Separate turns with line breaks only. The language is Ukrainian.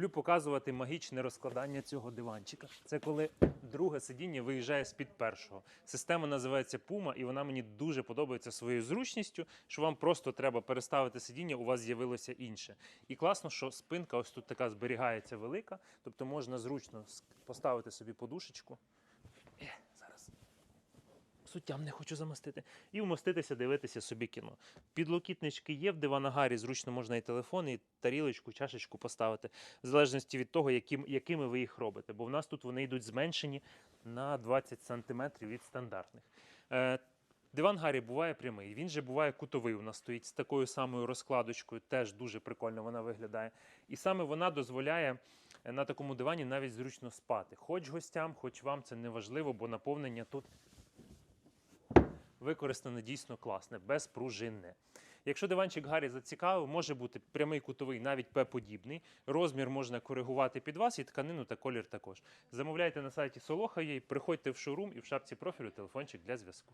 Люблю показувати магічне розкладання цього диванчика. Це коли друге сидіння виїжджає з-під першого. Система називається Puma, і вона мені дуже подобається своєю зручністю, що вам просто треба переставити сидіння, у вас з'явилося інше. І класно, що спинка ось тут така зберігається велика, тобто можна зручно поставити собі подушечку. Суттям не хочу замостити. І вмоститися, дивитися собі кіно. Підлокітнички є в диванагарі, зручно можна і телефон, і тарілочку, чашечку поставити, в залежності від того, яким, якими ви їх робите. Бо в нас тут вони йдуть зменшені на 20 см від стандартних. Е, Диван Гаррі буває прямий, він же буває кутовий. У нас стоїть з такою самою розкладочкою, теж дуже прикольно вона виглядає. І саме вона дозволяє е, на такому дивані навіть зручно спати. Хоч гостям, хоч вам це не важливо, бо наповнення тут використане дійсно класне, безпружинне. Якщо диванчик Гаррі зацікавив, може бути прямий кутовий, навіть П-подібний. Розмір можна коригувати під вас і тканину та колір також. Замовляйте на сайті Солоха, приходьте в шоурум і в шапці профілю телефончик для зв'язку.